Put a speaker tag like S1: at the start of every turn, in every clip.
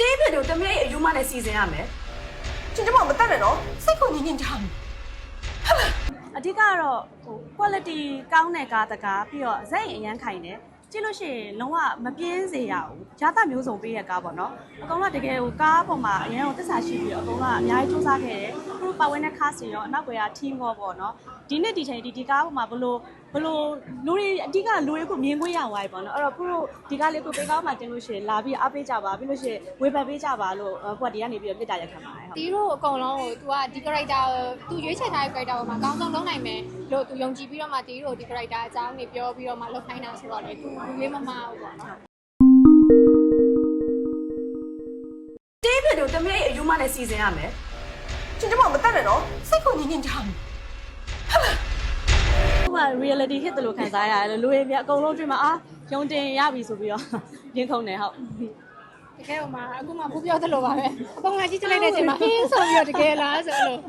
S1: တေးပြတို့တမရဲ့အယူမနဲ့စီစဉ်ရမယ်
S2: ကျင်ကျမမတက်နဲ့နော်စိတ်ကိုညင်ညင်ကြမယ်
S3: အဓိကကတော့ဟို quality ကောင်းတဲ့ကားတကားပြီးတော့ဇက်ရင်အရန်ခိုင်တယ်ကြည့်လို့ရှိရင်လုံးဝမပြင်းစေရဘူး။ဈာတာမျိုးစုံပေးတဲ့ကားပေါ့နော်။အကောင်ကတကယ်ဟိုကားပေါ်မှာအရန်ကိုသစ္စာရှိပြီးတော့အကောင်ကအများကြီးစူးစမ်းခဲ့တယ်။ သူတို့ပါဝင်တဲ့ cast တွေရောအနောက်ကွယ်က team ရောပေါ့နော်။ဒီနေ့ဒီချိန်ဒီဒီကားပေါ်မှာဘလို့ဘလို့လူတွေအဓိကလူတွေကိုမြင်ခွင့်ရသွားပြီပေါ့နော်။အဲ့တော့ခုတို့ဒီကားလေးကိုပေးကောင်းမှတင်လို့ရှိရင်လာပြီးအားပေးကြပါပြီးလို့ရှိရင်ဝေဖန်ပေးကြပါလို့ဟိုကဒီကနေပြီးတော့ပြစ်တာရက်ခံပါတယ်ဟုတ်
S4: တီးတို့အကုန်လုံးကို तू ကဒီ character ကို तू ရွေးချယ်ထားတဲ့ character ပေါ်မှာအကောင်းဆုံးလုပ်နိုင်မယ်လို့ तू ယုံကြည်ပြီးတော့မှတီးတို့ဒီ character အကြောင်းတွေပြောပြီးတော့မှလုပ်ခိုင်းတာဆိုတော့လေ तू ရွေးမမဘူးပေါ့နော်
S1: တေးပြတို့တမရဲ့အယူမနဲ့စီစဉ်ရမယ်
S2: ကျင်ကျမမတက်နဲ့နော်စိတ်ကိုညင်ညင်ကြမယ်
S3: ဟိုက reality hit တယ်လို့ခံစားရတယ်လို့လူတွေပြအကုန်လုံးတွေ့မှာအာရုံတင်ရပြီဆိုပြီးတော့ရင်းခုန်တယ်ဟုတ်
S4: တကယ်ဟိုမှာအခုမှဘူးပြောသလိုပါပဲအကုန်လုံးကြည့်ချလိုက်တဲ့အချိန်မှာအင်းဆိုပြီးတော့တကယ်လားဆိုလို့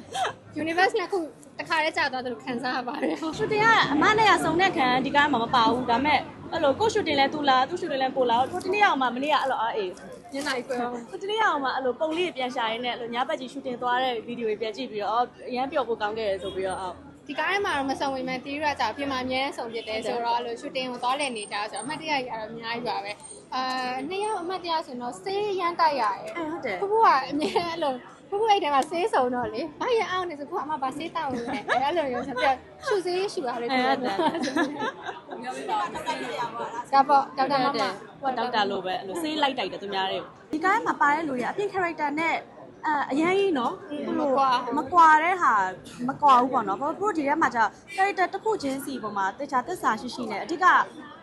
S4: universe နဲ့အခု တခါတည်းကြာသွားတယ်လို့ခံစားရပါတယ်ဟုတ်
S3: ရှူတင်ကအမနဲ့ကစုံတဲ့ခံဒီကားမှာမပါဘူးဒါပေမဲ့အဲ့လိုကိုရှူတင်လဲသူလားသူရှူတင်လဲကိုလားကိုတနေ့အောင်မှမနေ့ကအဲ့လိုအားအေး
S4: ညနေကွယ်အောင်
S3: ကိုတနေ့အောင်မှအဲ့လိုပုံလေးပြန်ရှာရင်းနဲ့အဲ့လိုညဘက်ကြီးရှူတင်သွားတဲ့ဗီဒီယိုတွေပြန်ကြည့်ပြီးတော့အော်အရန်ပျော်ဖို့ကောင်းခဲ့တယ်ဆိုပြီးတော့အော်
S4: ဒီကားထဲမှာတော့မဆောင်ဝင်မှတီးရကြပြင်မှာအများဆုံးဖြစ်တယ်ဆိုတော့အဲ့လို shooting ကိုသွားလည်နေကြဆိုတော့အမှတ်တရကြီးကတော့အများကြီးပါပဲအာနှစ်ယောက်အမှတ်တရဆိုတော့စေးရမ်းတိုက်ရတယ်
S3: အဲဟုတ်တယ်
S4: ဖဖကအမြဲအဲ့လို ဖဖအဲ့ထဲမှာဆေးစုံတော့လေဘာရအောင်လဲဆိုဖဖအမဘာဆေးတောင်းလဲအဲ့လိုရောဆက်ပြရှူဆေးရှူရတယ်
S3: အဲဟုတ်တယ်
S4: ဒါပေါ့ဒေါက်တာမမ
S3: ဟိုဒေါက်တာလို့ပဲအဲ့လိုဆေးလိုက်တိုက်တယ်သူများတွေကိုဒီကားမှာပါတဲ့လူတွေကအပြင် character နဲ့အအရင်ကြီးနော်မကွာမကွာတဲ့ဟာမကွာဘူးပေါ့နော်ဘာလို့ဒီထဲမှာじゃ character တစ်ခုချင်းစီပုံမှာတခြားသစ္စာရှိရှိနဲ့အဓိက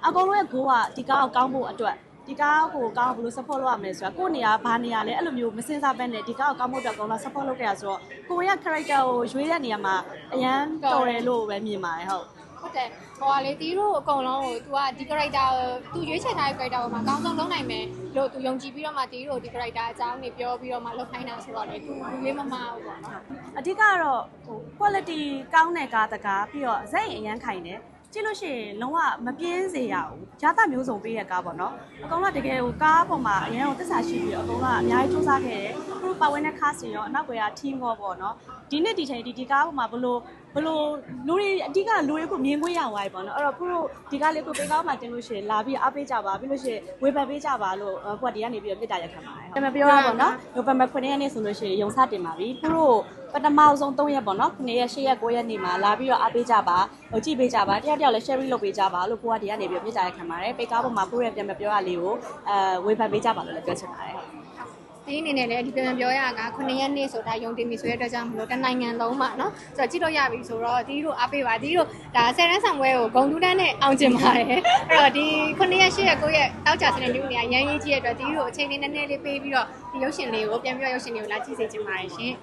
S3: အကောင်လုံးရဲ့ goal ကဒီကားကိုကောင်းဖို့အတွက် ဒီကားကိုကောင်းဘယ်လို support လုပ်ရမလဲဆိုတာကိုယ့်နေရာဘာနေရာလဲအဲ့လိုမျိုးမစင်စားဘဲနဲ့ဒီကားကိုကောင်းဖို့အတွက်အကောင်လုံး support လုပ်ကြရဆိုတော့ကိုယ့်ရဲ့ character ကိုရွေးတဲ့နေရာမှာအရန်တော်တယ်လို့ပဲမြင်ပါတယ်ဟုတ်
S4: ဟုတ်တယ်ဟိုကလေတီးတို့အကုန်လုံးကို तू ကဒီ character ကို तू ရွေးချယ်ထားတဲ့ character ပေါ်မှာအကောင်းဆုံးလုပ်နိုင်မယ်လို့ तू ယုံကြည်ပြီးတော့မှတီးတို့ဒီ character အကြောင်းတွေပြောပြီးတော့မှလုပ်ခိုင်းတာဆိုတော့လေ तू ရွေးမမဘူးပေါ့နော်
S3: အဓိကတော့ဟို quality ကောင်းတဲ့ကားတကားပြီးတော့ဇက်ရင်အရန်ခိုင်တယ် ကြည့်လို့ရှိရင်လုံးဝမပြင်းစေရဘူးဈာတာမျိုးစုံပေးတဲ့ကားပေါ့နော်အကောင်ကတကယ်ဟိုကားပေါ်မှာအရန်ကိုသစ္စာရှိပြီးတော့အကောင်ကအများကြီးစူးစမ်းခဲ့တယ်သူ တို့ပါဝင်တဲ့ cast တွေရောအနောက်ကွယ်က team ရောပေါ့နော်ဒီနေ့ဒီချိန်ဒီဒီကားပေါ်မှာဘလို့ဘလို့လူတွေအဓိကလူတွေကိုမြင်ခွင့်ရသွားပြီပေါ့နော်အဲ့တော့ခုတို့ဒီကားလေးကိုပေးကောင်းမှတင်လို့ရှိရင်လာပြီးအားပေးကြပါပြီးလို့ရှိရင်ဝေဖန်ပေးကြပါလို့ဟိုကဒီကနေပြီးတော့ပြစ်တာရက်ခံပါတယ်ဟုတ်။ပြောရပါတော့နော်နိုဝင်ဘာ9ရက်နေ့ဆိုလို့ရှိရင်ရုံစတင်ပါပြီခုတို့ပထမဆုံး3ရက်ပေါ့နော်9ရက်10ရက်9ရက်နေ့မှာလာပြီးတော့အားပေးကြပါဟိုကြည့်ပေးကြပါတယောက်တယောက်လည်း share လုပ်ပေးကြပါလို့ကိုကဒီကနေပြီးတော့ပြစ်တာရက်ခံပါတယ်ပေးကားပေါ်မှာကိုရဲ့ပြန်မပြောရလေးကိုအဲဝေဖန်ပေးကြပါလို့လည်းပြောချင်ပါတယ်ဟု တ
S4: င်းအနေနဲ့လည်းဒီပြန်ပြောရတာက9ရက်နေ့ဆိုတာယုံတင်ပြီဆိုတဲ့အတွက်ကြောင့်မလို့တနိုင်ငံလုံးမှာနော်ဆိုတော့ကြည့်လို့ရပြီဆိုတော့ဒီတို့အားပေးပါဒီတို့ဒါဆယ်ရန်ဆောင်ပွဲကိုဂုံတူးတန်းနဲ့အောင်ကျင်ပါတယ်အဲ့တော့ဒီ9ရက်10ရက်9ရက်တောက်ကြစနေနေ့နေရာရန်ရေးကြီးရတဲ့အတွက်ဒီတို့အချိန်လေးနည်းနည်းလေးပေးပြီးတော့ဒီရုပ်ရှင်လေးကိုပြန်ပြီးတော့ရုပ်ရှင်လေးကိုလာကြည့်စေချင်ပါတယ်ရှင်